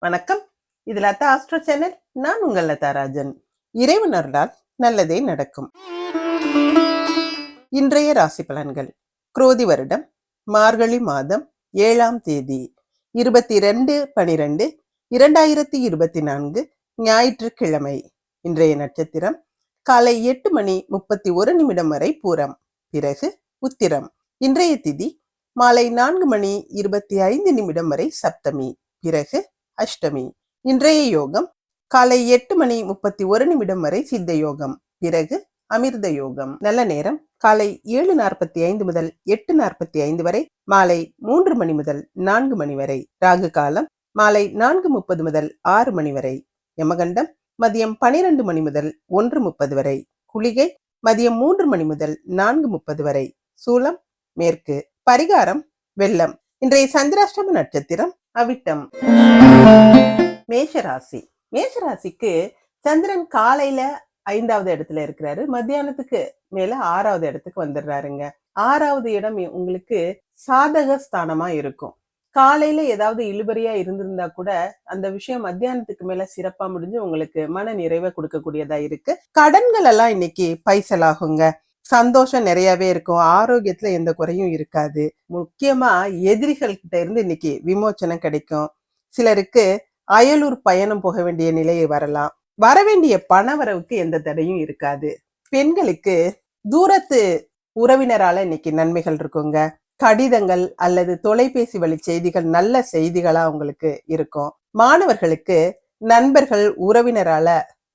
வணக்கம். இது Latha astro channel. நான் உங்கள் லதா ராஜன். இறைவன் அருளால் நல்லதே நடக்கும். இன்றைய ராசி பலன்கள். குரோதி வருடம் மார்கழி மாதம் ஏழாம் தேதி இருபத்தி ரெண்டு பனிரெண்டு இரண்டாயிரத்தி இருபத்தி நான்கு ஞாயிற்றுக்கிழமை. இன்றைய நட்சத்திரம் காலை எட்டு மணி முப்பத்தி ஒரு நிமிடம் வரை பூரம். பிறகு உத்திரம். இன்றைய திதி மாலை நான்கு மணி இருபத்தி ஐந்து நிமிடம் வரை சப்தமி. பிறகு அஷ்டமி. இன்றைய யோகம் காலை எட்டு மணி முப்பத்தி ஒரு நிமிடம் வரை சித்த யோகம். பிறகு அமிர்த யோகம். நல்ல நேரம் காலை ஏழு நாற்பத்தி ஐந்து முதல் எட்டு நாற்பத்தி ஐந்து வரை மாலை மூன்று மணி முதல் நான்கு மணி வரை. ராகு காலம் மாலை நான்கு முப்பது முதல் ஆறு மணி வரை. யமகண்டம் மதியம் பனிரெண்டு மணி முதல் ஒன்று முப்பது வரை. குளிகை மதியம் மூன்று மணி முதல் நான்கு முப்பது வரை. சூலம் மேற்கு. பரிகாரம் வெள்ளம். இன்றைய சந்திராஷ்டம நட்சத்திரம் அவிட்டம். மேஷராசி. மேஷராசிக்கு சந்திரன் காலையில ஐந்தாவது இடத்துல இருக்கிறாரு. மத்தியானத்துக்கு மேல ஆறாவது இடத்துக்கு வந்துடுறாருங்க. ஆறாவது இடம் உங்களுக்கு சாதக ஸ்தானமா இருக்கும். காலையில ஏதாவது இழுபறியா இருந்திருந்தா கூட அந்த விஷயம் மத்தியானத்துக்கு மேல சிறப்பா முடிஞ்சு உங்களுக்கு மன நிறைவை கொடுக்கக்கூடியதா இருக்கு. கடன்கள் எல்லாம் இன்னைக்கு பைசலாகுங்க சந்தோஷம் நிறையவே இருக்கும். ஆரோக்கியத்துல எந்த குறையும் இருக்காது. முக்கியமா எதிரிகள் கிட்ட இருந்து இன்னைக்கு விமோச்சனம் கிடைக்கும். சிலருக்கு அயலூர் பயணம் போக வேண்டிய நிலையை வரலாம். வரவேண்டிய பண வரவுக்கு எந்த தடையும் இருக்காது. பெண்களுக்கு தூரத்து உறவினரால இன்னைக்கு நன்மைகள் இருக்குங்க. கடிதங்கள் அல்லது தொலைபேசி வழி செய்திகள் நல்ல செய்திகளா உங்களுக்கு இருக்கும். மாணவர்களுக்கு நண்பர்கள் உறவினரால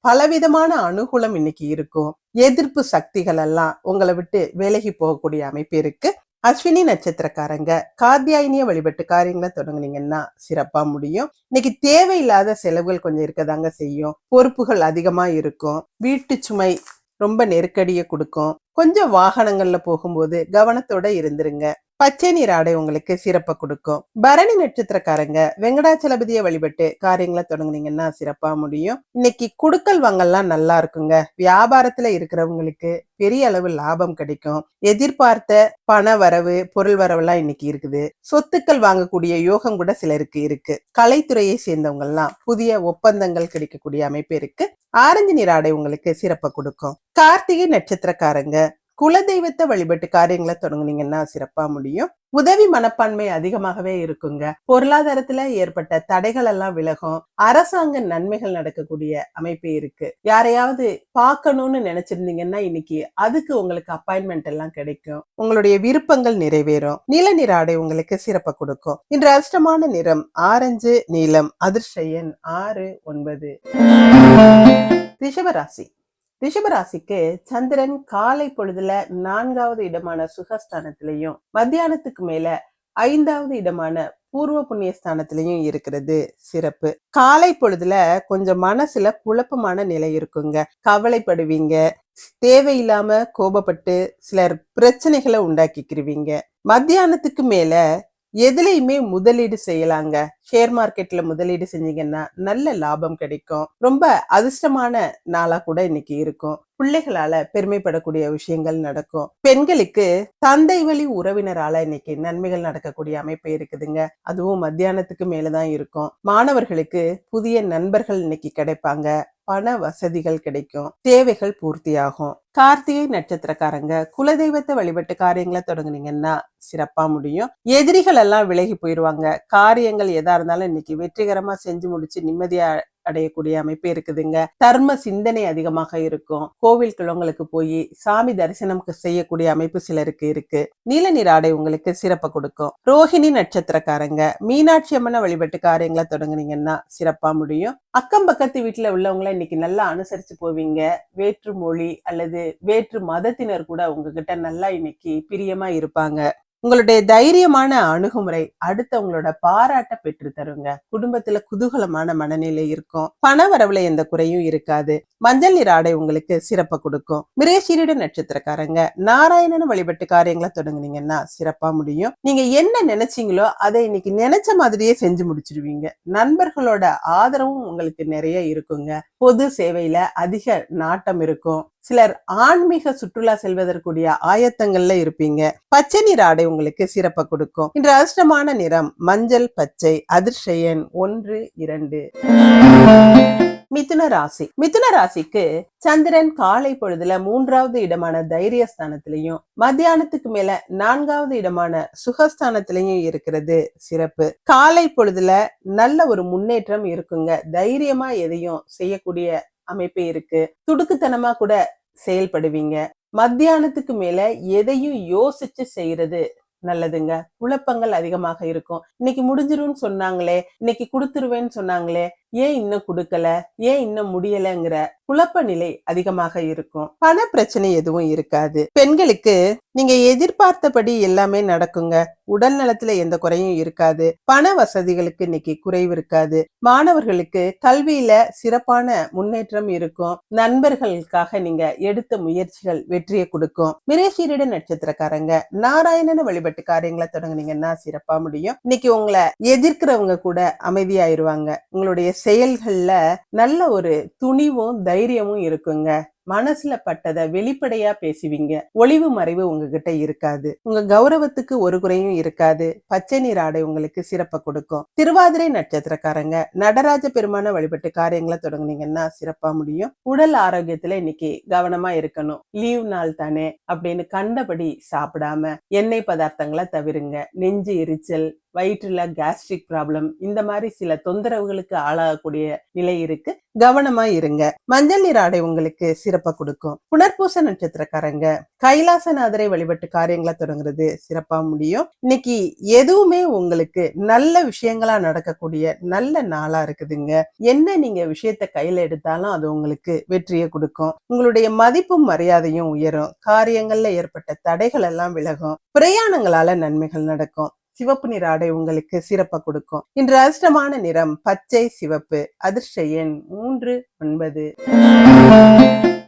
பலவிதமான அனுகூலம் இன்னைக்கு இருக்கும். எதிர்ப்பு சக்திகள் எல்லாம் உங்களை விட்டு விலகி போகக்கூடிய அமைப்பு இருக்கு. அஸ்வினி நட்சத்திரக்காரங்க காத்தியாயினிய வழிபட்டு காரியங்களை தொடங்குனீங்கன்னா சிறப்பா முடியும். இன்னைக்கு தேவையில்லாத செலவுகள் கொஞ்சம் இருக்கதாங்க செய்யும். பொறுப்புகள் அதிகமா இருக்கும். வீட்டு சுமை ரொம்ப நெருக்கடியை கொடுக்கும். கொஞ்சம் வாகனங்கள்ல போகும்போது கவனத்தோட இருந்துருங்க. பச்சை நீர் ஆடை உங்களுக்கு சிறப்பை கொடுக்கும். பரணி நட்சத்திரக்காரங்க வெங்கடாச்சலபதியை வழிபட்டு காரியங்களை தொடங்குனீங்கன்னா சிறப்பா முடியும். இன்னைக்கு குடுக்கல் வாங்கல்லாம் நல்லா இருக்குங்க. வியாபாரத்துல இருக்கிறவங்களுக்கு பெரிய அளவு லாபம் கிடைக்கும். எதிர்பார்த்த பண வரவு பொருள் வரவெல்லாம் இன்னைக்கு இருக்குது. சொத்துக்கள் வாங்கக்கூடிய யோகம் கூட சிலருக்கு இருக்கு. கலைத்துறையை சேர்ந்தவங்க எல்லாம் புதிய ஒப்பந்தங்கள் கிடைக்கக்கூடிய அமைப்பு இருக்கு. ஆரஞ்சு நீர் ஆடை உங்களுக்கு சிறப்பை கொடுக்கும். கார்த்திகை நட்சத்திரக்காரங்க குலதெய்வத்தை வழிபட்டு காரியங்களை தொடங்குனீங்கன்னா சிறப்பா முடியும். உதவி மனப்பான்மை அதிகமாகவே இருக்குங்க. பொருளாதாரத்துல ஏற்பட்ட தடைகள் எல்லாம் விலகும். அரசாங்க நன்மைகள் நடக்கக்கூடிய அமைப்பு இருக்கு. யாரையாவது பார்க்கணும்னு நினைச்சிருந்தீங்கன்னா இன்னைக்கு அதுக்கு உங்களுக்கு அப்பாயின்மெண்ட் எல்லாம் கிடைக்கும். உங்களுடைய விருப்பங்கள் நிறைவேறும். நீல நிற ஆடை உங்களுக்கு சிறப்பை கொடுக்கும். இன்று அதிர்ஷ்டமான நிறம் ஆரஞ்சு நீலம் அதிர்ஷ்ட எண் ஆறு ஒன்பது. ரிஷபராசி ரிஷபராசிக்கு சந்திரன் காலை பொழுதுல நான்காவது இடமான சுகஸ்தானத்திலையும் மத்தியானத்துக்கு மேல ஐந்தாவது இடமான பூர்வ புண்ணிய ஸ்தானத்திலையும் இருக்கிறது. சிறப்பு. காலை பொழுதுல கொஞ்சம் மனசுல குழப்பமான நிலை இருக்குங்க. கவலைப்படுவீங்க. தேவையில்லாம கோபப்பட்டு சிலர் பிரச்சனைகளை உண்டாக்கிக்கிருவீங்க. மத்தியானத்துக்கு மேல எதுலையுமே முதலீடு செய்யலாங்க. ஷேர் மார்க்கெட்ல முதலீடு செஞ்சீங்கன்னா நல்ல லாபம் கிடைக்கும். ரொம்ப அதிர்ஷ்டமான நாளா கூட இன்னைக்கு இருக்கும். பிள்ளைகளால பெருமைப்படக்கூடிய விஷயங்கள் நடக்கும். பெண்களுக்கு தந்தை வழி உறவினரால இன்னைக்கு நன்மைகள் நடக்கக்கூடிய அமைப்பு இருக்குதுங்க. அதுவும் மத்தியானத்துக்கு மேலதான் இருக்கும். மாணவர்களுக்கு புதிய நண்பர்கள் இன்னைக்கு கிடைப்பாங்க. பண வசதிகள் கிடைக்கும். தேவைகள் பூர்த்தியாகும். கார்த்திகை நட்சத்திரக்காரங்க குலதெய்வத்தை வழிபட்டு காரியங்களை தொடங்குனீங்கன்னா சிறப்பா முடியும். எதிரிகள் எல்லாம் விலகி போயிருவாங்க. காரியங்கள் எதா இருந்தாலும் இன்னைக்கு வெற்றிகரமா செஞ்சு முடிச்சு நிம்மதியா அடையக்கூடிய அமைப்பு இருக்குதுங்க. தர்ம சிந்தனை அதிகமாக இருக்கும். கோவில் குளங்களுக்கு போய் சாமி தரிசனம் செய்யக்கூடிய அமைப்பு சிலருக்கு இருக்கு. நீல நீர் ஆடை உங்களுக்கு சிறப்பை கொடுக்கும். ரோஹிணி நட்சத்திரக்காரங்க மீனாட்சி அம்மனை வழிபட்டு காரியங்களை தொடங்குனீங்கன்னா சிறப்பா முடியும். அக்கம் பக்கத்து வீட்டுல உள்ளவங்கள இன்னைக்கு நல்லா அனுசரிச்சு போவீங்க. வேற்று மொழி அல்லது வேற்று மதத்தினர் கூட உங்ககிட்ட நல்லா இன்னைக்கு பிரியமா இருப்பாங்க. உங்களுடைய தைரியமான அணுகுமுறை அடுத்தவங்களோட பாராட்ட பெற்று தருங்க. குடும்பத்துல குதூகலமான மனநிலை இருக்கும். பண வரவுல எந்த குறையும் இருக்காது. மஞ்சள் நீர் ஆடை உங்களுக்கு சிறப்பை கொடுக்கும். மிரேஷீரிட நட்சத்திரக்காரங்க நாராயணன் வழிபட்டு காரியங்களை தொடங்குனீங்கன்னா சிறப்பா முடியும். நீங்க என்ன நினைச்சீங்களோ அதை இன்னைக்கு நினைச்ச மாதிரியே செஞ்சு முடிச்சிருவீங்க. நண்பர்களோட ஆதரவும் உங்களுக்கு நிறைய இருக்குங்க. பொது சேவையில அதிக நாட்டம் இருக்கும். சிலர் ஆன்மீக சுற்றுலா செல்வதற்குரிய ஆயத்தங்கள்ல இருப்பீங்க. பச்சை நிற ஆடை உங்களுக்கு சிறப்பை கொடுக்கும். இன்று அதிர்ஷ்டமான நிறம் மஞ்சள் பச்சை அதிர்ஷயன் ஒன்று இரண்டு. மிதுன ராசி. மிதுன ராசிக்கு சந்திரன் காலை பொழுதுல மூன்றாவது இடமான தைரியஸ்தானத்திலையும் மத்தியானத்துக்கு மேல நான்காவது இடமான சுகஸ்தானத்திலையும் இருக்கிறது சிறப்பு. காலை பொழுதுல நல்ல ஒரு முன்னேற்றம் இருக்குங்க. தைரியமா எதையும் செய்யக்கூடிய அமைப்பு இருக்கு. துடுக்குத்தனமா கூட செயல்படுவீங்க. மத்தியானத்துக்கு மேல எதையும் யோசிச்சு செய்யறது நல்லதுங்க. குழப்பங்கள் அதிகமாக இருக்கும். இன்னைக்கு முடிஞ்சிரும்னு சொன்னாங்களே இன்னைக்கு கொடுத்துருவேன்னு சொன்னாங்களே ஏன் இன்னும் கொடுக்கல? ஏன் இன்னும் முடியலங்கிற குழப்ப நிலை அதிகமாக இருக்கும். பண பிரச்சனை எதுவும் இருக்காது. பெண்களுக்கு நீங்க எதிர்பார்த்தபடி எல்லாமே நடக்குங்க. உடல் நலத்துல எந்த குறையும் இருக்காது. பண வசதிகளுக்கு இன்னைக்கு குறைவு இருக்காது. மாணவர்களுக்கு கல்வியில சிறப்பான முன்னேற்றம் இருக்கும். நண்பர்களுக்காக நீங்க எடுத்த முயற்சிகள் வெற்றியை கொடுக்கும். மிரேஷீரிட நட்சத்திரக்காரங்க நாராயணன வழிபட்டு காரியங்களை தொடங்குனீங்கன்னா சிறப்பா முடியும். இன்னைக்கு உங்களை எதிர்க்கிறவங்க கூட அமைதியாயிருவாங்க. உங்களுடைய செயல்கள்ல நல்ல ஒரு துணிவும் தைரியமும் இருக்குங்க. மனசுல பட்டதை வெளிப்படையா பேசுவீங்க. ஒளிவு மறைவு உங்ககிட்ட இருக்காது. உங்க கௌரவத்துக்கு ஒரு குறையும் இருக்காது. பச்சை நீர் ஆடை உங்களுக்கு சிறப்பை கொடுக்கும். திருவாதிரை நட்சத்திரக்காரங்க நடராஜ பெருமான வழிபட்டு காரியங்களை தொடங்குனீங்கன்னா சிறப்பா முடியும். உடல் ஆரோக்கியத்துல இன்னைக்கு கவனமா இருக்கணும். லீவ் நாள் தானே அப்படின்னு கண்டபடி சாப்பிடாம எண்ணெய் பதார்த்தங்களை தவிருங்க. நெஞ்சு எரிச்சல் வயிற்றுல கேஸ்ட்ரிக் ப்ராப்ளம் இந்த மாதிரி சில தொந்தரவுகளுக்கு ஆளாகக்கூடிய நிலை இருக்கு. கவனமா இருங்க. மஞ்சள் நீர் ஆடை உங்களுக்கு சிறப்பா கொடுக்கும். புனர்பூச நட்சத்திரக்காரங்க கைலாசநாதரை வழிபட்டு காரியங்களை தொடங்குறது சிறப்பா முடியும். இன்னைக்கு எதுவுமே உங்களுக்கு நல்ல விஷயங்களா நடக்கக்கூடிய நல்ல நாளா இருக்குதுங்க. என்ன நீங்க விஷயத்த கையில எடுத்தாலும் அது உங்களுக்கு வெற்றியை கொடுக்கும். உங்களுடைய மதிப்பும் மரியாதையும் உயரும். காரியங்கள்ல ஏற்பட்ட தடைகள் எல்லாம் விலகும். பிரயாணங்களால நன்மைகள் நடக்கும். சிவப்பு நிற ஆடை உங்களுக்கு சிறப்பை கொடுக்கும். இன்று அதிர்ஷ்டமான நிறம் பச்சை சிவப்பு. அதிர்ஷ்ட எண் மூன்று ஒன்பது.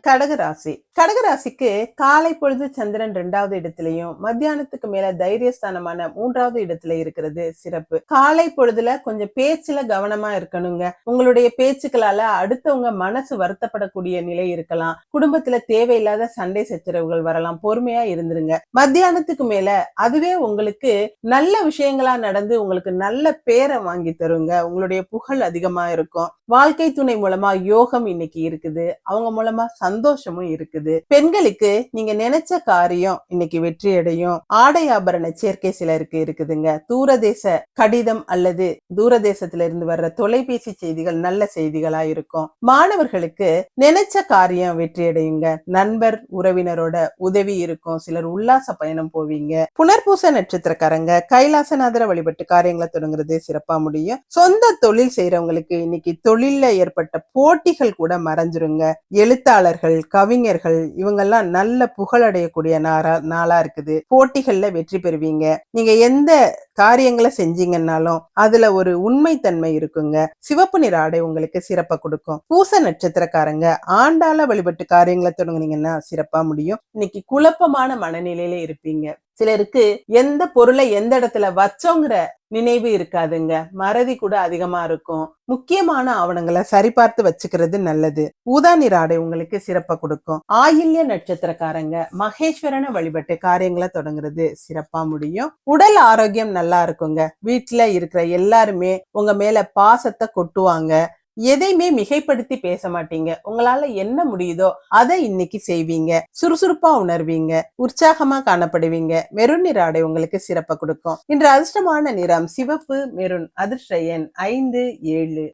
கடகராசி. கடகராசிக்கு காலை பொழுது சந்திரன் ரெண்டாவது இடத்திலையும் மத்தியானத்துக்கு மேல தைரியஸ்தானமான மூன்றாவது இடத்துல இருக்கிறது சிறப்பு. காலை பொழுதுல கொஞ்சம் பேச்சுல கவனமா இருக்கணுங்க. உங்களுடைய பேச்சுக்களால அடுத்தவங்க மனசு வருத்தப்படக்கூடிய நிலை இருக்கலாம். குடும்பத்துல தேவையில்லாத சண்டை சச்சரவுகள் வரலாம். பொறுமையா இருந்துருங்க. மத்தியானத்துக்கு மேல அதுவே உங்களுக்கு நல்ல விஷயங்களா நடந்து உங்களுக்கு நல்ல பேரை வாங்கி தருங்க. உங்களுடைய புகழ் அதிகமா இருக்கும். வாழ்க்கை துணை மூலமா யோகம் இன்னைக்கு இருக்குது. அவங்க மூலமா சந்தோஷமும் இருக்குது. பெண்களுக்கு நீங்க நினைச்ச காரியம் இன்னைக்கு வெற்றி அடையும். ஆடை ஆபரண சேர்க்கை சிலருக்கு இருக்குதுங்க. தூரதேச கடிதம் அல்லது தூரதேசத்துல இருந்து வர்ற தொலைபேசி செய்திகள் நல்ல செய்திகளா இருக்கும். மாணவர்களுக்கு நினைச்ச காரியம் வெற்றி அடையுங்க. நண்பர் உறவினரோட உதவி இருக்கும். சிலர் உல்லாச பயணம் போவீங்க. புனர்பூச நட்சத்திரக்காரங்க கைலாசநாதர வழிபட்டு காரியங்களை தொடங்குறது சிறப்பா முடியும். சொந்த தொழில் செய்யறவங்களுக்கு இன்னைக்கு தொழில்ல ஏற்பட்ட போட்டிகள் கூட மறைஞ்சிருங்க. எழுத்தாளர்கள் கவிஞர்கள் இவங்கெல்லாம் நல்ல புகழடையக்கூடிய நாளா நாளா இருக்குது. போட்டிகள்ல வெற்றி பெறுவீங்க. நீங்க எந்த காரியங்களை செஞ்சீங்கன்னாலும் அதுல ஒரு உண்மைத்தன்மை இருக்குங்க. சிவப்பு நிற ஆடை உங்களுக்கு சிறப்பை கொடுக்கும். பூச நட்சத்திரக்காரங்க ஆண்டாள வழிபட்டு காரியங்களை தொடங்குனீங்கன்னா சிறப்பா முடியும். இன்னைக்கு குழப்பமான மனநிலையில இருப்பீங்க. சிலருக்கு எந்த பொருளை எந்த இடத்துல வச்சோங்கிற நினைவு இருக்காதுங்க. மறதி கூட அதிகமா இருக்கும். முக்கியமான ஆவணங்களை சரிபார்த்து வச்சுக்கிறது நல்லது. ஊதா நிற ஆடை உங்களுக்கு சிறப்பை கொடுக்கும். ஆயில்ய நட்சத்திரக்காரங்க மகேஸ்வரனை வழிபட்டு காரியங்களை தொடங்குறது சிறப்பா முடியும். உடல் ஆரோக்கியம் நல்லா இருக்குங்க. வீட்டுல இருக்கிற எல்லாருமே உங்க மேல பாசத்தை கொட்டுவாங்க. எதையுமே மிகைப்படுத்தி பேச மாட்டீங்க. உங்களால என்ன முடியுதோ அதை இன்னைக்கு செய்வீங்க. சுறுசுறுப்பா உணர்வீங்க. உற்சாகமா காணப்படுவீங்க. மெருன் நிற ஆடை உங்களுக்கு சிறப்பை கொடுக்கும். இன்று அதிர்ஷ்டமான நிறம் சிவப்பு மெருன் அதிர்ஷ்ட எண் ஐந்து ஏழு.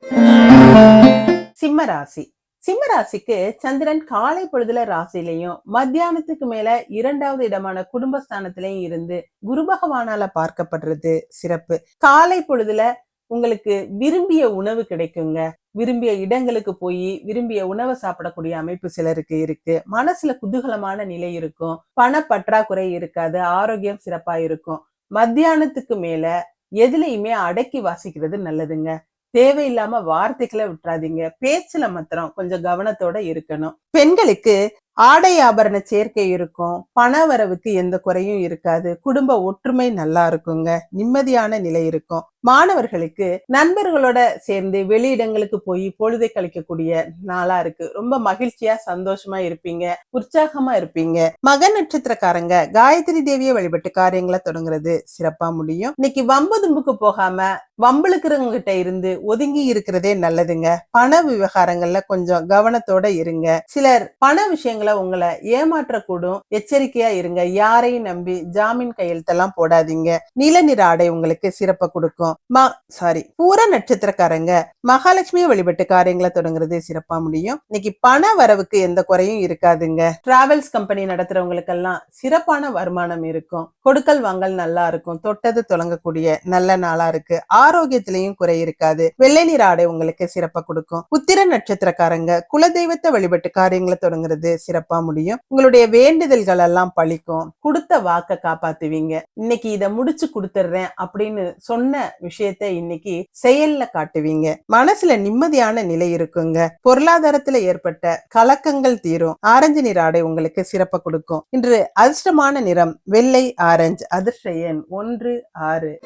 சிம்ம ராசி சிம்ம ராசிக்கு சந்திரன் காலை பொழுதுல ராசிலையும் மத்தியானத்துக்கு மேல இரண்டாவது இடமான குடும்பஸ்தானத்திலையும் இருந்து குரு பகவானால பார்க்கப்படுறது சிறப்பு. காலை பொழுதுல உங்களுக்கு விரும்பிய உணவு கிடைக்குங்க. விரும்பிய இடங்களுக்கு போய் விரும்பிய உணவை சாப்பிடக்கூடிய அமைப்பு சிலருக்கு இருக்கு. மனசுல குதூகலமான நிலை இருக்கும். பண பற்றாக்குறை இருக்காது. ஆரோக்கியம் சிறப்பா இருக்கும். மத்தியானத்துக்கு மேல எதுலையுமே அடக்கி வாசிக்கிறது நல்லதுங்க. தேவையில்லாம வார்த்தைகளை விட்டுறாதீங்க. பேச்சுல மாத்திரம் கொஞ்சம் கவனத்தோட இருக்கணும். பெண்களுக்கு ஆடை ஆபரண சேர்க்கை இருக்கும். பண வரவுக்கு எந்த குறையும் இருக்காது. குடும்ப ஒற்றுமை நல்லா இருக்குங்க. நிம்மதியான நிலை இருக்கும். மாணவர்களுக்கு நண்பர்களோட சேர்ந்து வெளியிடங்களுக்கு போய் பொழுதை கழிக்கக்கூடிய நாளா இருக்கு. ரொம்ப மகிழ்ச்சியா சந்தோஷமா இருப்பீங்க. உற்சாகமா இருப்பீங்க. மக நட்சத்திரக்காரங்க காயத்ரி தேவியை வழிபட்டு காரியங்களை தொடங்குறது சிறப்பா முடியும். இன்னைக்கு வம்பு தும்புக்கு போகாம வம்பளுக்கிறவங்க கிட்ட இருந்து ஒதுங்கி இருக்கிறதே நல்லதுங்க. பண விவகாரங்கள்ல கொஞ்சம் கவனத்தோட இருங்க. சிலர் பண விஷயங்கள் உங்களை ஏமாற்றக்கூடும். எச்சரிக்கையா இருங்க. யாரையும் நம்பி ஜாமீன் கையெழுத்தெல்லாம் போடாதீங்க. நீல நிற ஆடை உங்களுக்கு சிறப்பை கொடுக்கும். மா சாரி பூர நட்சத்திரக்காரங்க மகாலட்சுமியை வழிபட்டு காரியங்களை தொடங்குறது சிறப்பா முடியும். இன்னைக்கு பண வரவுக்கு எந்த குறையும் இருக்காதுங்க. டிராவல்ஸ் கம்பெனி நடத்துறவங்களுக்கெல்லாம் சிறப்பான வருமானம் இருக்கும். கொடுக்கல் வாங்கல் நல்லா இருக்கும். தொட்டது தொடங்கக்கூடிய நல்ல நாளா இருக்கு. ஆரோக்கியத்திலையும் குறை இருக்காது. வெள்ளை நீர் ஆடை உங்களுக்கு சிறப்பா கொடுக்கும். உத்திர நட்சத்திரக்காரங்க குலதெய்வத்தை வழிபட்டு காரியங்களை தொடங்குறது சிறப்பா முடியும். உங்களுடைய வேண்டுதல்கள் எல்லாம் பழிக்கும். கொடுத்த வாக்க காப்பாத்துவீங்க. இன்னைக்கு இதை முடிச்சு கொடுத்துடுறேன் அப்படின்னு சொன்ன விஷயத்த இன்னைக்கு செயல்ல காட்டுவீங்க. மனசுல நிம்மதியான நிலை இருக்குங்க. பொருளாதாரத்துல ஏற்பட்ட கலக்கங்கள் தீரும். ஆரஞ்சு நிற ஆடை உங்களுக்கு சிறப்ப கொடுக்கும். இன்று அதிர்ஷ்டமான நிறம் வெள்ளை ஆரஞ்சு அதிர்ஷ்ட எண் ஒன்று ஆறு.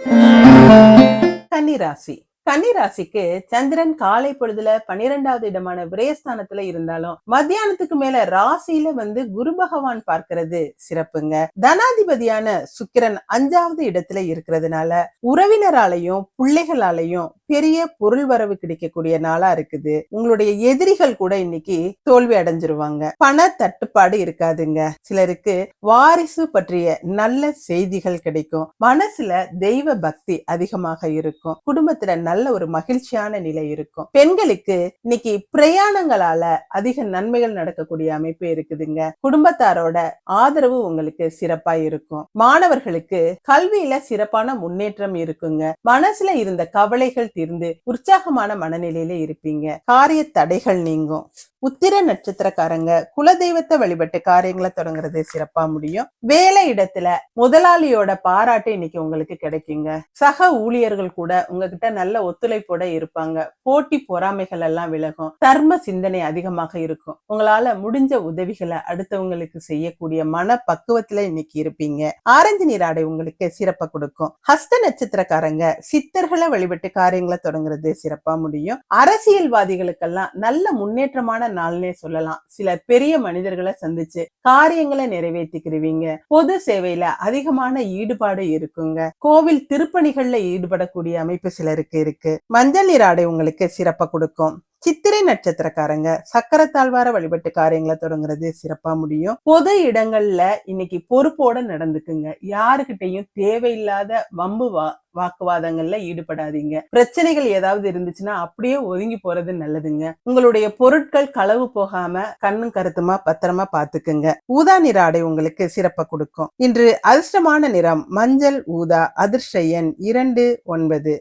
கன்னிராசி. கன்னிராசிக்கு சந்திரன் காலை பொழுதுல பன்னிரெண்டாவது இடமான விரயஸ்தானத்துல இருந்தாலும் மத்தியானத்துக்கு மேல ராசியில வந்து குரு பகவான் பார்க்கிறது சிறப்புங்க. தனாதிபதியான சுக்கிரன் அஞ்சாவது இடத்துல இருக்கிறதுனால உறவினராலையும் பிள்ளைகளாலையும் பெரிய பொருள் வரவு கிடைக்கக்கூடிய நாளா இருக்குது. உங்களுடைய எதிரிகள் கூட இன்னைக்கு தோல்வி அடைஞ்சிருவாங்க. பண தட்டுப்பாடு இருக்காதுங்க. சிலருக்கு வாரிசு பற்றிய நல்ல செய்திகள் கிடைக்கும். மனசுல தெய்வ பக்தி அதிகமாக இருக்கும். குடும்பத்துல நல்ல ஒரு மகிழ்ச்சியான நிலை இருக்கும். பெண்களுக்கு இன்னைக்கு பிரயாணங்களால அதிக நன்மைகள் நடக்கக்கூடிய அமைப்பு இருக்குதுங்க. குடும்பத்தாரோட ஆதரவு உங்களுக்கு சிறப்பா இருக்கும். மாணவர்களுக்கு கல்வியில சிறப்பான முன்னேற்றம் இருக்குங்க. மனசுல இருந்த கவலைகள் தீர்ந்து உற்சாகமான மனநிலையில இருப்பீங்க. காரிய தடைகள் நீங்கும். உத்திர நட்சத்திரக்காரங்க குலதெய்வத்தை வழிபட்டு காரியங்களை தொடங்குறது சிறப்பா முடியும். வேலை இடத்துல முதலாளியோட பாராட்டு இன்னைக்கு உங்களுக்கு கிடைக்குங்க. சக ஊழியர்கள் கூட உங்ககிட்ட நல்ல ஒத்துழைப்போட இருப்பாங்க. போட்டி பொறாமைகள் எல்லாம் விலகும். தர்ம சிந்தனை அதிகமாக இருக்கும். உங்களால முடிஞ்ச உதவிகளை அடுத்தவங்களுக்கு செய்யக்கூடிய மன பக்குவத்துல இன்னைக்கு இருப்பீங்க. ஆரஞ்சு நீராடை உங்களுக்கு சிறப்பை கொடுக்கும். ஹஸ்த நட்சத்திரக்காரங்க சித்தர்களை வழிபட்டு காரியங்களை தொடங்குறது சிறப்பா முடியும். அரசியல்வாதிகளுக்கெல்லாம் நல்ல முன்னேற்றமான நாள்னே சொல்லலாம். சில பெரிய மனிதர்களை சந்திச்சு காரியங்களை நிறைவேற்றிக்கிருவீங்க பொது சேவையில அதிகமான ஈடுபாடு இருக்குங்க. கோவில் திருப்பணிகள்ல ஈடுபடக்கூடிய அமைப்பு சிலருக்கு இருக்கு. மஞ்சள் நீர் ஆடை உங்களுக்கு சிறப்பை கொடுக்கும். சித்திரை நட்சத்திரக்காரங்க. சக்கரத்தாழ்வார வழிபட்டு காரியங்களை தொடங்குறது சிறப்பா முடியும். பொது இடங்கள்ல இன்னைக்கு பொறுப்போட நடந்துக்குங்க. யாருக்கிட்டையும் தேவையில்லாத வம்பு வா வாக்குவாதங்கள்ல ஈடுபடாதீங்க. பிரச்சனைகள் ஏதாவது இருந்துச்சுன்னா அப்படியே ஒதுங்கி போறது நல்லதுங்க. உங்களுடைய பொருட்கள் களவு போகாம கண்ணும் கருத்துமா பத்திரமா பாத்துக்குங்க. ஊதா நிற ஆடை உங்களுக்கு சிறப்ப கொடுக்கும். இன்று அதிர்ஷ்டமான நிறம் மஞ்சள் ஊதா அதிர்ஷ்ட எண் இரண்டு ஒன்பது.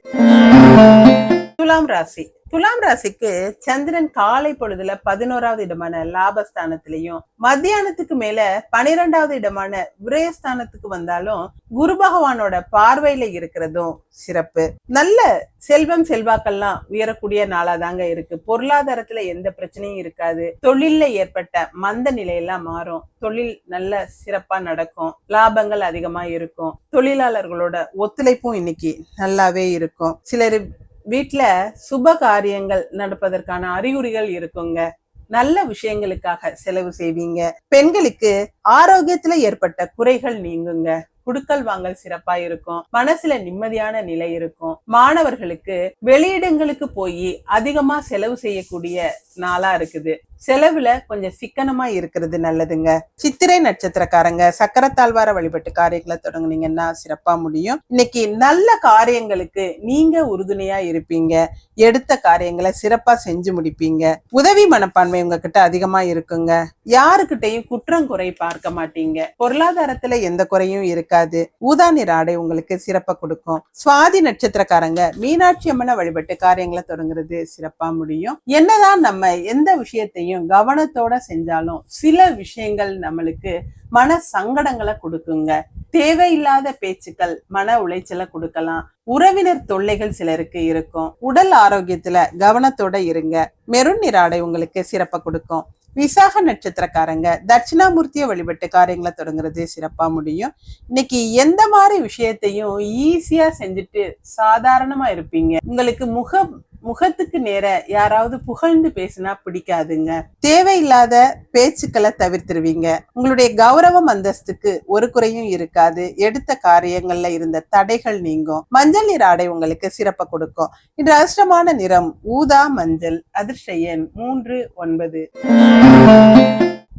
துலாம் ராசி. துலாம் ராசிக்கு சந்திரன் காலை பொழுதுல பதினோராவது இடமான லாபஸ்தானத்திலையும் மத்தியானத்துக்கு மேல பனிரெண்டாவது இடமான விரயஸ்தானத்துக்கு வந்தாலும் குரு பகவானோட பார்வையில இருக்கிறதும் சிறப்பு. நல்ல செல்வம் செல்வாக்கெல்லாம் உயரக்கூடிய நாளா தாங்க இருக்கு. பொருளாதாரத்துல எந்த பிரச்சனையும் இருக்காது. தொழில்ல ஏற்பட்ட மந்த நிலையெல்லாம் மாறும். தொழில் நல்ல சிறப்பா நடக்கும். லாபங்கள் அதிகமா இருக்கும். தொழிலாளர்களோட ஒத்துழைப்பும் இன்னைக்கு நல்லாவே இருக்கும். சிலர் வீட்டில் சுப காரியங்கள் நடப்பதற்கான அறிகுறிகள் இருக்குங்க. நல்ல விஷயங்களுக்காக செலவு செய்வீங்க. பெண்களுக்கு ஆரோக்கியத்துல ஏற்பட்ட குறைகள் நீங்குங்க. குடுக்கல் வாங்கல் சிறப்பா இருக்கும். மனசுல நிம்மதியான நிலை இருக்கும். மாணவர்களுக்கு வெளியிடங்களுக்கு போய் அதிகமா செலவு செய்யக்கூடிய நாளா இருக்குது. செலவுல கொஞ்சம் சிக்கனமா இருக்கிறது நல்லதுங்க. சித்திரை நட்சத்திரக்காரங்க சக்கரத்தாழ்வார வழிபட்டு காரியங்களை தொடங்குனீங்கன்னா சிறப்பா முடியும். இன்னைக்கு நல்ல காரியங்களுக்கு நீங்க உறுதுணையா இருப்பீங்க. எடுத்த காரியங்களை சிறப்பா செஞ்சு முடிப்பீங்க. உதவி மனப்பான்மை உங்ககிட்ட அதிகமா இருக்குங்க. யாருக்கிட்டையும் குற்றம் குறை பார்க்க மாட்டீங்க. பொருளாதாரத்துல எந்த குறையும் இருக்காது. ஊதா நிற ஆடை உங்களுக்கு சிறப்பை கொடுக்கும். சுவாதி நட்சத்திரக்காரங்க மீனாட்சி அம்மனை வழிபட்டு காரியங்களை தொடங்குறது சிறப்பா முடியும். என்னதான் நம்ம எந்த விஷயத்தையும் கவனத்தோட செஞ்சாலும் சில விஷயங்கள் நம்மளுக்கு மன சங்கடங்களை கொடுக்குங்க. தேவையில்லாத பேச்சுக்கள் மன உளைச்சலை கொடுக்கலாம். உறவினர் தொல்லைகள் சிலருக்கு இருக்கும். உடல் ஆரோக்கியத்துல கவனத்தோட இருங்க. மெருன் நிராடை உங்களுக்கு சிறப்பை கொடுக்கும். விசாக நட்சத்திரக்காரங்க தட்சிணாமூர்த்தியை வழிபட்டு காரியங்களை தொடங்குறது சிறப்பா முடியும். இன்னைக்கு எந்த மாதிரி விஷயத்தையும் ஈஸியாக செஞ்சுட்டு சாதாரணமா இருப்பீங்க. உங்களுக்கு முக முகத்துக்கு நேர யாராவது புகழ்ந்து பேசினா பிடிக்காதுங்க. தேவையில்லாத பேச்சுக்களை தவிர்த்துருவீங்க. உங்களுடைய கௌரவம் அந்தஸ்துக்கு ஒரு குறையும் இருக்காது. எடுத்த காரியங்கள்ல இருந்த தடைகள் நீங்கும். மஞ்சள் நிற ஆடை உங்களுக்கு சிறப்பை கொடுக்கும். இன்று அதிர்ஷ்டமான நிறம் ஊதா மஞ்சள் அதிர்ஷ்ட எண் மூன்று ஒன்பது.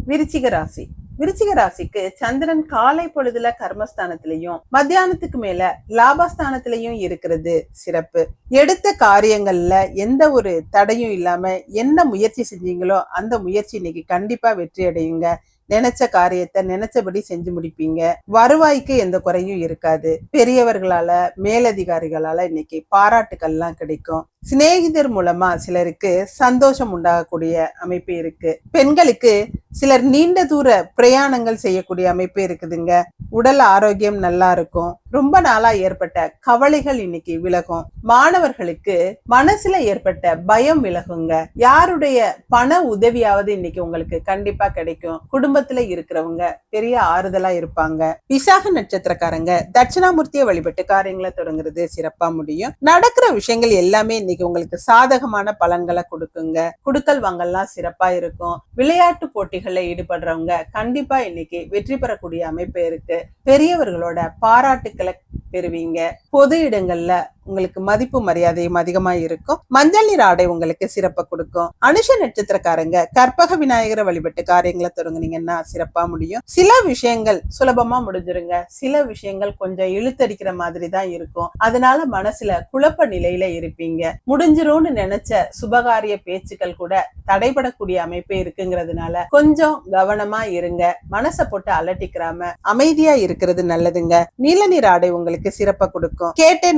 விருச்சிக ராசி. விருச்சிக ராசிக்கு சந்திரன் காலை பொழுதுல கர்மஸ்தானத்திலையும் மத்தியானத்துக்கு மேல லாபஸ்தானத்திலையும் இருக்கிறது சிறப்பு. எடுத்த காரியங்கள்ல எந்த ஒரு தடையும் இல்லாம என்ன முயற்சி செஞ்சீங்களோ அந்த முயற்சி இன்னைக்கு கண்டிப்பா வெற்றி அடையுங்க நினைச்ச காரியத்தை நினைச்சபடி செஞ்சு முடிப்பீங்க. வருவாய்க்கு எந்த குறையும் இருக்காது. பெரியவர்களால மேலதிகாரிகளால இன்னைக்கு பாராட்டுக்கள்லாம் கிடைக்கும். சிநேகிதர் மூலமா சிலருக்கு சந்தோஷம் உண்டாகக்கூடிய அமைப்பு இருக்கு. பெண்களுக்கு சிலர் நீண்ட தூர பிரயாணங்கள் செய்யக்கூடிய அமைப்பு இருக்குதுங்க. உடல் ஆரோக்கியம் நல்லா இருக்கும். ரொம்ப நாளா ஏற்பட்ட கவலைகள் இன்னைக்கு விலகும். மாணவர்களுக்கு மனசுல ஏற்பட்ட பயம் விலகுங்க. யாருடைய பண உதவியாவது இன்னைக்கு உங்களுக்கு கண்டிப்பா கிடைக்கும். குடும்ப குடும்பத்துல இருக்கிறவங்க பெரிய ஆறுதலா இருப்பாங்க. விசாக நட்சத்திரக்காரங்க தட்சிணாமூர்த்தியை வழிபட்டு காரியங்களை தொடங்குறது சிறப்பா முடியும். நடக்கிற விஷயங்கள் எல்லாமே இன்னைக்கு உங்களுக்கு சாதகமான பலன்களை கொடுக்குங்க. குடுக்கல் வாங்கல்லாம் சிறப்பா இருக்கும். விளையாட்டு போட்டிகள்ல ஈடுபடுறவங்க கண்டிப்பா இன்னைக்கு வெற்றி பெறக்கூடிய அமைப்பு இருக்கு. பெரியவர்களோட பாராட்டுக்களை பெறுவீங்க. பொது இடங்கள்ல உங்களுக்கு மதிப்பு மரியாதையும் அதிகமா இருக்கும். மஞ்சள் நீர் ஆடை உங்களுக்கு சிறப்பை கொடுக்கும். அனுஷ நட்சத்திரக்காரங்க கற்பக விநாயகரை வழிபட்டு காரியங்களை தொடங்குனீங்கன்னா சிறப்பா முடியும். சில விஷயங்கள் சுலபமா முடிஞ்சிருங்க. சில விஷயங்கள் கொஞ்சம் இழுத்தடிக்கிற மாதிரி தான் இருக்கும். அதனால மனசுல குழப்ப நிலையில இருப்பீங்க. முடிஞ்சிரும்னு நினைச்ச சுபகாரிய பேச்சுக்கள் கூட தடைபடக்கூடிய அமைப்பு இருக்குங்கிறதுனால கொஞ்சம் கவனமா இருங்க. மனசை போட்டு அலட்டிக்கிறாம அமைதியா இருக்கிறது நல்லதுங்க. நீல நீர் ஆடை உங்களுக்கு சிறப்பை கொடுக்கும். கேட்டே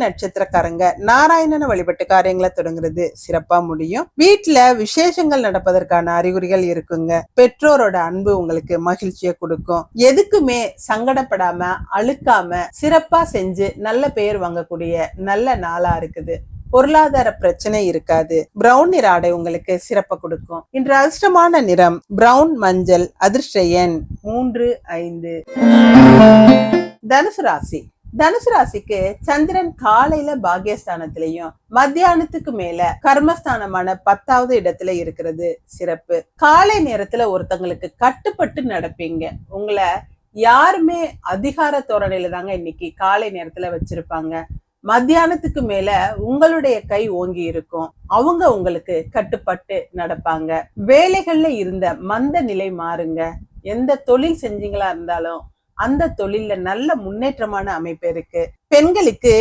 நட்சத்திரக்காரங்க நாராயணனை வழிபட்டு காரியங்களை தொடங்குறது சிறப்பா முடியும். வீட்டுல விசேஷங்கள் நடப்பதற்கான அறிகுறிகள் இருக்குங்க. பெற்றோரோட அன்பு உங்களுக்கு மகிழ்ச்சியை கொடுக்கும். எதுக்குமே சங்கடப்படாம அழுக்காம சிறப்பா செஞ்சு நல்ல பெயர் வாங்கக்கூடிய நல்ல நாளா இருக்குது. பொருளாதார பிரச்சனை இருக்காது. பிரவுன் நிற ஆடை உங்களுக்கு சிறப்பை கொடுக்கும். இன்று அதிர்ஷ்டமான நிறம் பிரவுன் மஞ்சள் அதிர்ஷ்ட எண் மூன்று ஐந்து. தனுசு ராசி. தனுசு ராசிக்கு சந்திரன் காலையில பாகியஸ்தானத்திலையும் மத்தியானத்துக்கு மேல கர்மஸ்தானமான பத்தாவது இடத்துல இருக்கிறது சிறப்பு. காலை நேரத்துல ஒருத்தங்களுக்கு கட்டுப்பட்டு நடப்பீங்க. உங்களை யாருமே அதிகார தோரணையில தாங்க இன்னைக்கு காலை நேரத்துல வச்சிருப்பாங்க. மத்தியானத்துக்கு மேல உங்களுடைய கை ஓங்கி இருக்கும். அவங்க உங்களுக்கு கட்டுப்பட்டு நடப்பாங்க. வேலைகள்ல இருந்த மந்த நிலை மாறுங்க. எந்த தொழில் செஞ்சீங்களா இருந்தாலும் அந்த தொழில்ல நல்ல முன்னேற்றமான அமைப்பு இருக்கு. பெண்களுக்கு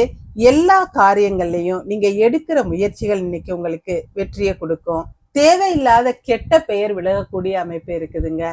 எல்லா காரியங்கள்லயும் நீங்க எடுக்கிற முயற்சிகள் இன்னைக்கு உங்களுக்கு வெற்றியை கொடுக்கும். தேவையில்லாத கெட்ட பெயர் விலகக்கூடிய அமைப்பு இருக்குதுங்க.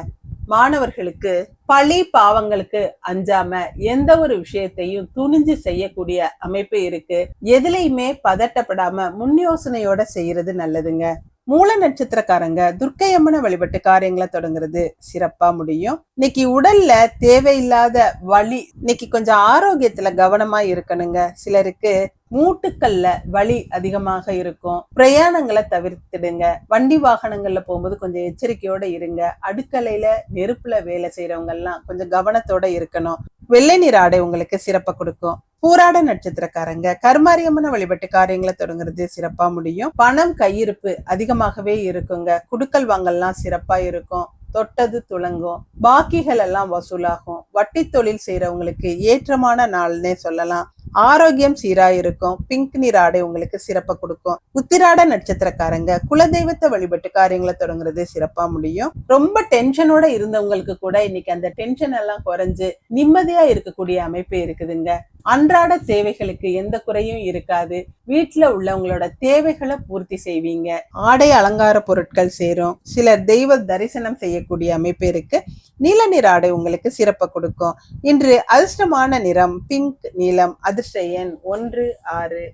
மாணவர்களுக்கு பழி பாவங்களுக்கு அஞ்சாம எந்த ஒரு விஷயத்தையும் துணிஞ்சு செய்யக்கூடிய அமைப்பு இருக்கு. எதுலையுமே பதட்டப்படாம முன் யோசனையோட செய்யறது நல்லதுங்க. மூல நட்சத்திரக்காரங்க துர்க்கையம்மனை வழிபட்டு காரியங்களை தொடங்குறது சிறப்பா முடியும். இன்னைக்கு உடல்ல தேவையில்லாத வலி இன்னைக்கு கொஞ்சம் ஆரோக்கியத்துல கவனமா இருக்கணுங்க. சிலருக்கு மூட்டுக்கல்ல வலி அதிகமாக இருக்கும். பிரயாணங்களை தவிர்த்துடுங்க. வண்டி வாகனங்கள்ல போகும்போது கொஞ்சம் எச்சரிக்கையோட இருங்க. அடுக்கலையில நெருப்புல வேலை செய்யறவங்க எல்லாம் கொஞ்சம் கவனத்தோட இருக்கணும். வெள்ளை நீர் ஆடை உங்களுக்கு சிறப்பை கொடுக்கும். பூராட நட்சத்திரக்காரங்க கர்மாரியம்மன வழிபட்டு காரியங்களை தொடங்குறது சிறப்பா முடியும். பணம் கையிருப்பு அதிகமாகவே இருக்குங்க. குடுக்கல் வாங்கல்லாம் சிறப்பா இருக்கும். தொட்டது துளங்கும். பாக்கிகள் எல்லாம் வசூலாகும். வட்டி தொழில் செய்யறவங்களுக்கு ஏற்றமான நாள்னே சொல்லலாம். ஆரோக்கியம் சீரா இருக்கும் பிங்க் நீர் ஆடை உங்களுக்கு சிறப்பை கொடுக்கும். உத்திராட நட்சத்திரக்காரங்க குலதெய்வத்தை வழிபட்டு காரியங்களை தொடங்குறது சிறப்பா முடியும். ரொம்ப டென்ஷனோட இருந்தவங்களுக்கு கூட இன்னைக்கு அந்த டென்ஷன் எல்லாம் குறைஞ்சு நிம்மதியா இருக்கக்கூடிய அமைப்பு இருக்குதுங்க. அன்றாட தேவைகளுக்கு எந்த குறையும் இருக்காது. வீட்டுல உள்ளவங்களோட தேவைகளை பூர்த்தி செய்வீங்க. ஆடை அலங்கார பொருட்கள் சேரும். சிலர் தெய்வ தரிசனம் செய்யக்கூடிய அமைப்பு இருக்கு. நீல நிற ஆடை உங்களுக்கு சிறப்பை கொடுக்கும். இன்று அதிர்ஷ்டமான நிறம் பிங்க் நீலம் அதிர்ஷ்ட எண் ஒன்று ஆறு.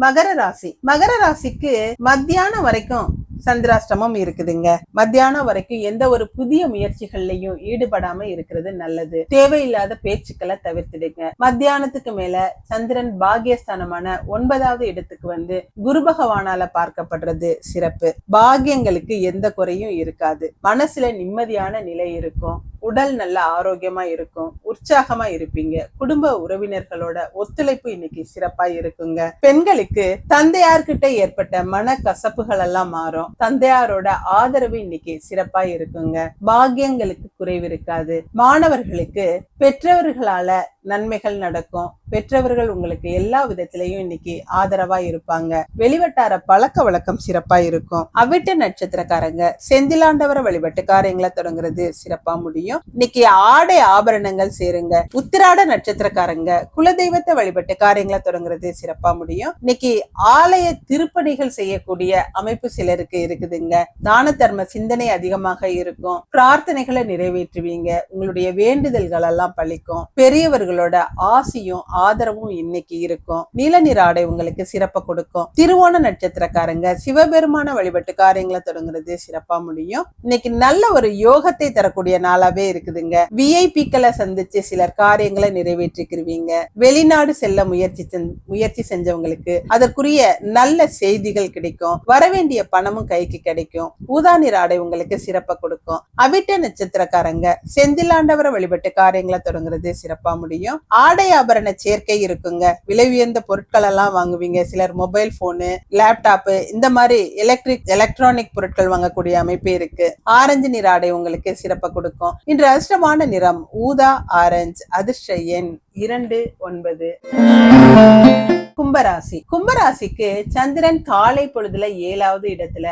மகர ராசி. மகர ராசிக்கு மத்தியானம் வரைக்கும் சந்திராஷ்டமம் இருக்குதுங்க. மத்தியானம் வரைக்கும் எந்த ஒரு புதிய முயற்சிகள்லயும் ஈடுபடாம இருக்கிறது நல்லது. தேவையில்லாத பேச்சுக்களை தவிர்த்துடுங்க. மத்தியானத்துக்கு மேல சந்திரன் பாகியஸ்தானமான ஒன்பதாவது இடத்துக்கு வந்து குரு பகவானால பார்க்கப்படுறது சிறப்பு. பாகியங்களுக்கு எந்த குறையும் இருக்காது. மனசுல நிம்மதியான நிலை இருக்கும். உடல் நல்ல ஆரோக்கியமா இருக்கும் உற்சாகமா இருப்பீங்க. குடும்ப உறவினர்களோட ஒத்துழைப்பு இன்னைக்கு சிறப்பா இருக்குங்க. பெண்களுக்கு தந்தையார்கிட்ட ஏற்பட்ட மன கசப்புகள் எல்லாம் மாறும். தந்தையாரோட ஆதரவு இன்னைக்கு சிறப்பா இருக்குங்க. பாக்கியங்களுக்கு குறைவு இருக்காது. மாணவர்களுக்கு பெற்றவர்களால நன்மைகள் நடக்கும். பெற்றவர்கள் உங்களுக்கு எல்லா விதத்திலையும் இன்னைக்கு ஆதரவா இருப்பாங்க. வெளிவட்டார பழக்க வழக்கம் சிறப்பா இருக்கும். அவிட்ட நட்சத்திரக்காரங்க செந்திலாண்டவர வழிபட்டு காரியங்களை தொடங்குறது சிறப்பா முடியும். இன்னைக்கு ஆடை ஆபரணங்கள் சேருங்க. உத்திராட நட்சத்திரக்காரங்க குலதெய்வத்தை வழிபட்டு காரியங்களை தொடங்குறது சிறப்பா முடியும். இன்னைக்கு ஆலய திருப்பணிகள் செய்யக்கூடிய அமைப்பு சிலருக்கு இருக்குதுங்க. தான தர்ம சிந்தனை அதிகமாக இருக்கும். பிரார்த்தனைகளை நிறைவேற்றுவீங்க. உங்களுடைய வேண்டுதல்கள் எல்லாம் பழிக்கும். பெரியவர்கள் உங்களோட ஆசியும் ஆதரவும் இன்னைக்கு இருக்கும். நீல நிற ஆடை உங்களுக்கு சிறப்பை கொடுக்கும். திருவோண நட்சத்திரக்காரங்க சிவபெருமான வழிபட்டு காரியங்களை தொடங்குறது சிறப்பா முடியும். இன்னைக்கு நல்ல ஒரு யோகத்தை தரக்கூடிய நாளாவே இருக்குதுங்க. விஐபிக்களை சந்திச்சு சிலர் காரியங்களை நிறைவேற்றிக்கிருவீங்க. வெளிநாடு செல்ல முயற்சி முயற்சி செஞ்சவங்களுக்கு அதற்குரிய நல்ல செய்திகள் கிடைக்கும். வரவேண்டிய பணமும் கைக்கு கிடைக்கும். ஊதா நிற ஆடை உங்களுக்கு சிறப்பை கொடுக்கும். அவிட்ட நட்சத்திரக்காரங்க செந்திலாண்டவரை வழிபட்டு காரியங்களை தொடங்குறது சிறப்பா முடியும். ஆடை ஆபரண சேர்க்கை இருக்குங்க. விலை உயர்ந்த பொருட்கள் எல்லாம் வாங்குவீங்க. சிலர் மொபைல் போனு லேப்டாப்பு இந்த மாதிரி எலக்ட்ரிக் எலக்ட்ரானிக் பொருட்கள் வாங்கக்கூடிய அமைப்பு இருக்கு. ஆரஞ்சு நிற ஆடை உங்களுக்கு சிறப்பை கொடுக்கும். இன்று அதிர்ஷ்டமான நிறம் ஊதா ஆரஞ்சு அதிர்ஷ்ட எண் இரண்டு ஒன்பது. கும்பராசி. கும்பராசிக்கு சந்திரன் காலை பொழுதுல ஏழாவது இடத்துல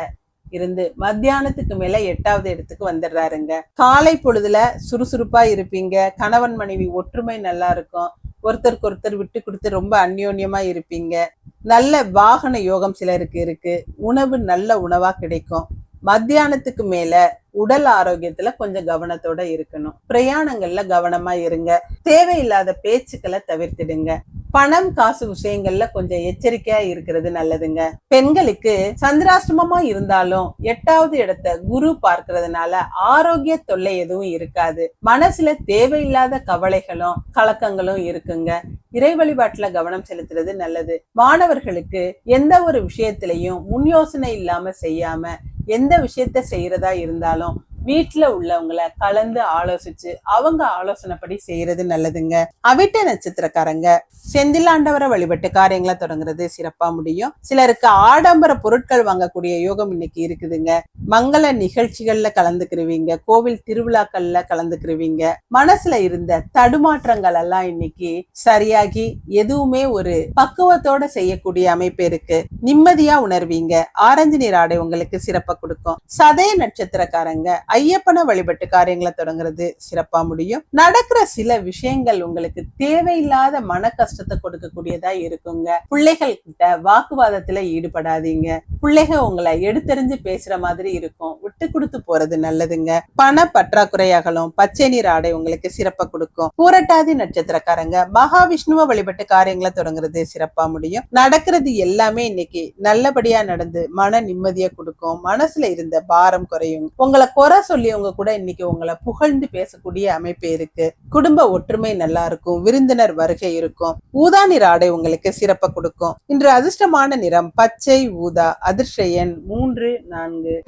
இருந்து மத்தியானத்துக்கு மேல எட்டாவது இடத்துக்கு வந்துடுறாருங்க. காலை பொழுதுல சுறுசுறுப்பா இருப்பீங்க. கணவன் மனைவி ஒற்றுமை நல்லா இருக்கும். ஒருத்தருக்கு ஒருத்தர் விட்டு கொடுத்து ரொம்ப அந்யோன்யமா இருப்பீங்க. நல்ல வாகன யோகம் சிலருக்கு இருக்கு. உணவு நல்ல உணவா கிடைக்கும். மத்தியானத்துக்கு மேல உடல் ஆரோக்கியத்துல கொஞ்சம் கவனத்தோட இருக்கணும். பிரயாணங்கள்ல கவனமா இருங்க. தேவையில்லாத பேச்சுக்களை தவிர்த்திடுங்க. பணம் காசு விஷயங்கள்ல கொஞ்சம் எச்சரிக்கையா இருக்கிறது நல்லதுங்க. பெண்களுக்கு சந்திராஷ்டமமா இருந்தாலும் எட்டாவது இடத்த குரு பார்க்கறதுனால ஆரோக்கிய தொல்லை எதுவும் இருக்காது. மனசுல தேவையில்லாத கவலைகளும் கலக்கங்களும் இருக்குங்க. இறை வழிபாட்டுல கவனம் செலுத்துறது நல்லது. மாணவர்களுக்கு எந்த ஒரு விஷயத்திலையும் முன் யோசனை இல்லாம செய்யாம எந்த விஷயத்த செய்யறதா இருந்தாலும் வீட்டுல உள்ளவங்களை கலந்து ஆலோசிச்சு அவங்க ஆலோசனைப்படி செய்யறது நல்லதுங்க. அவிட்ட நட்சத்திரக்காரங்க செந்திலாண்டவரை வழிபட்டு காரியங்களை தொடங்குறது சிறப்பா முடியும். சிலருக்கு ஆடம்பர பொருட்கள் வாங்கக்கூடிய யோகம் இன்னைக்கு இருக்குதுங்க. மங்கள நிகழ்ச்சிகள்ல கலந்துக்கிருவீங்க. கோவில் திருவிழாக்கள்ல கலந்துக்கிருவீங்க. மனசுல இருந்த தடுமாற்றங்கள் எல்லாம் இன்னைக்கு சரியாகி எதுவுமே ஒரு பக்குவத்தோட செய்யக்கூடிய அமைப்பு இருக்கு. நிம்மதியா உணர்வீங்க. ஆரஞ்சு நீர் ஆடை உங்களுக்கு சிறப்பா கொடுக்கும். சதய நட்சத்திரக்காரங்க ஐயப்பனை வழிபட்டு காரியங்களை தொடங்குறது சிறப்பா முடியும். நடக்கிற சில விஷயங்கள் உங்களுக்கு தேவையில்லாத மன கஷ்டத்தை கொடுக்கக்கூடியதா இருக்குங்க. பிள்ளைகள் கிட்ட வாக்குவாதத்துல ஈடுபடாதீங்க. பிள்ளைகள் உங்களை எடுத்தெறிஞ்சு பேசுற மாதிரி இருக்கும். விட்டு கொடுத்து போறது நல்லதுங்க. பண பற்றாக்குறையாகலும் பச்சை நீர் ஆடை உங்களுக்கு சிறப்பா கொடுக்கும். பூரட்டாதி நட்சத்திரக்காரங்க மகாவிஷ்ணுவை வழிபட்டு காரியங்களை தொடங்குறது சிறப்பா முடியும். நடக்கிறது எல்லாமே இன்னைக்கு நல்லபடியா நடந்து மன நிம்மதியா கொடுக்கும். மனசுல இருந்த பாரம் குறையும். உங்களை குறை சொல்லியவங்க கூட இன்னைக்கு உங்களை புகழ்ந்து பேசக்கூடிய அமைப்பு இருக்கு. குடும்ப ஒற்றுமை நல்லா இருக்கும். விருந்தினர் வருகை இருக்கும். ஊதா நிற ஆடை உங்களுக்கு சிறப்பை கொடுக்கும். இன்று அதிர்ஷ்டமான நிறம் பச்சை ஊதா அதிர்ஷ்ட எண் மூன்று நான்கு.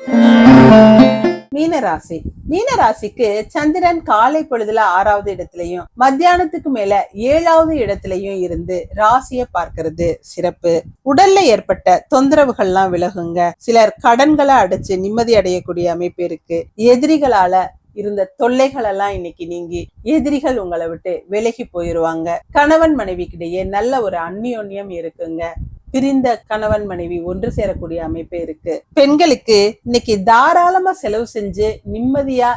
மீனராசி. மீனராசிக்கு சந்திரன் காலை பொழுதுல ஆறாவது இடத்துலயும் மத்தியானத்துக்கு மேல ஏழாவது இடத்துலயும் இருந்து ராசிய பார்க்கிறது சிறப்பு. உடல்ல ஏற்பட்ட தொந்தரவுகள்லாம் விலகுங்க. சிலர் கடன்களை அடைச்சு நிம்மதி அடையக்கூடிய அமைப்பு இருக்கு. எதிரிகளால இருந்த தொல்லைகள் எல்லாம் இன்னைக்கு நீங்கி எதிரிகள் உங்களை விட்டு விலகி போயிருவாங்க. கணவன் மனைவிக்கிடையே நல்ல ஒரு அந்நியோன்யம் இருக்குங்க. பிரிந்த கணவன் மனைவி ஒன்று சேரக்கூடிய அமைப்பு இருக்கு. பெண்களுக்கு இன்னைக்கு தாராளமா செலவு செஞ்சு நிம்மதியா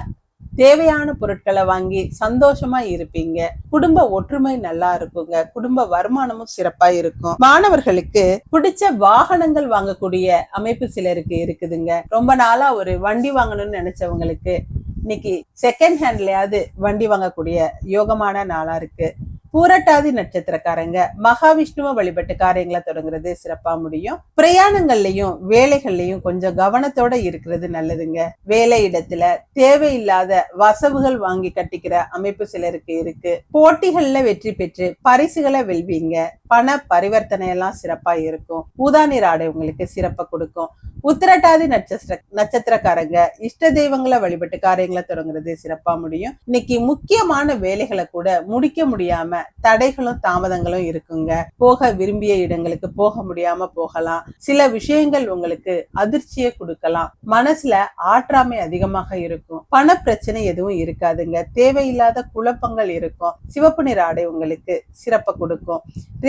தேவையான பொருட்களை வாங்கி சந்தோஷமா இருப்பீங்க. குடும்ப ஒற்றுமை நல்லா இருக்குங்க. குடும்ப வருமானமும் சிறப்பா இருக்கும். மாணவர்களுக்கு பிடிச்ச வாகனங்கள் வாங்கக்கூடிய அமைப்பு சிலருக்கு இருக்குதுங்க. ரொம்ப நாளா ஒரு வண்டி வாங்கணும்னு நினைச்சவங்களுக்கு இன்னைக்கு செகண்ட் ஹேண்ட்லயாவது வண்டி வாங்கக்கூடிய யோகமான நாளா இருக்கு. பூரட்டாதி நட்சத்திரக்காரங்க மகாவிஷ்ணுவை வழிபட்டு காரியங்களை தொடங்குறது சிறப்பா முடியும். பிரயாணங்கள்லயும் வேலைகள்லயும் கொஞ்சம் கவனத்தோட இருக்கிறது நல்லதுங்க. வேலை இடத்துல தேவையில்லாத வசவுகள் வாங்கி கட்டிக்கிற அமைப்பு சிலருக்கு இருக்கு. போட்டிகள்ல வெற்றி பெற்று பரிசுகளை வெல்வீங்க. பண பரிவர்த்தனை எல்லாம் சிறப்பா இருக்கும். ஊதாநீர் ஆடை உங்களுக்கு சிறப்பை கொடுக்கும். உத்திரட்டாதி நட்சத்திர நட்சத்திரக்காரங்க இஷ்ட தெய்வங்களை வழிபட்டு காரியங்களை தொடங்குறது சிறப்பா முடியும். இன்னைக்கு முக்கியமான வேலைகளை கூட முடிக்க முடியாம தடைகளும் தாமதங்களும் இருக்குங்க. போக விரும்பிய இடங்களுக்கு போக முடியாம போகலாம். சில விஷயங்கள் உங்களுக்கு அதிர்ச்சியை கொடுக்கலாம். மனசுல ஆற்றாமை அதிகமாக இருக்கும். பண பிரச்சனை எதுவும் இருக்காதுங்க. தேவையில்லாத குழப்பங்கள் இருக்கும். சிவப்பு நிற ஆடை உங்களுக்கு சிறப்பை கொடுக்கும்.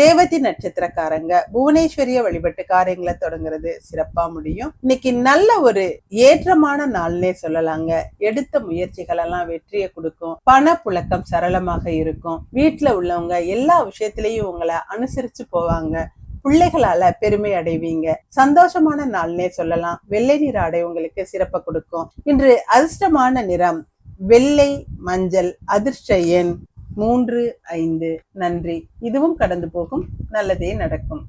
ரேவதி நட்சத்திரக்காரங்க புவனேஸ்வரிய வழிபட்டு காரியங்களை தொடங்குறது சிறப்பா முடியும். இன்னைக்கு நல்ல ஒரு ஏற்றமான நாள்னே சொல்லலாங்க. எடுத்த முயற்சிகள் எல்லாம் வெற்றியை கொடுக்கும். பண புழக்கம் சரளமாக இருக்கும். வீட்டுல உள்ளவங்க எல்லா விஷயத்திலையும் உங்களை அனுசரிச்சு போவாங்க. பிள்ளைகளால பெருமை அடைவீங்க. சந்தோஷமான நாள்னே சொல்லலாம். வெள்ளை நிற ஆடை உங்களுக்கு சிறப்பை கொடுக்கும். இன்று அதிர்ஷ்டமான நிறம் வெள்ளை மஞ்சள் அதிர்ஷ்ட எண் மூன்று ஐந்து. நன்றி. இதுவும் கடந்து போகும். நல்லதே நடக்கும்.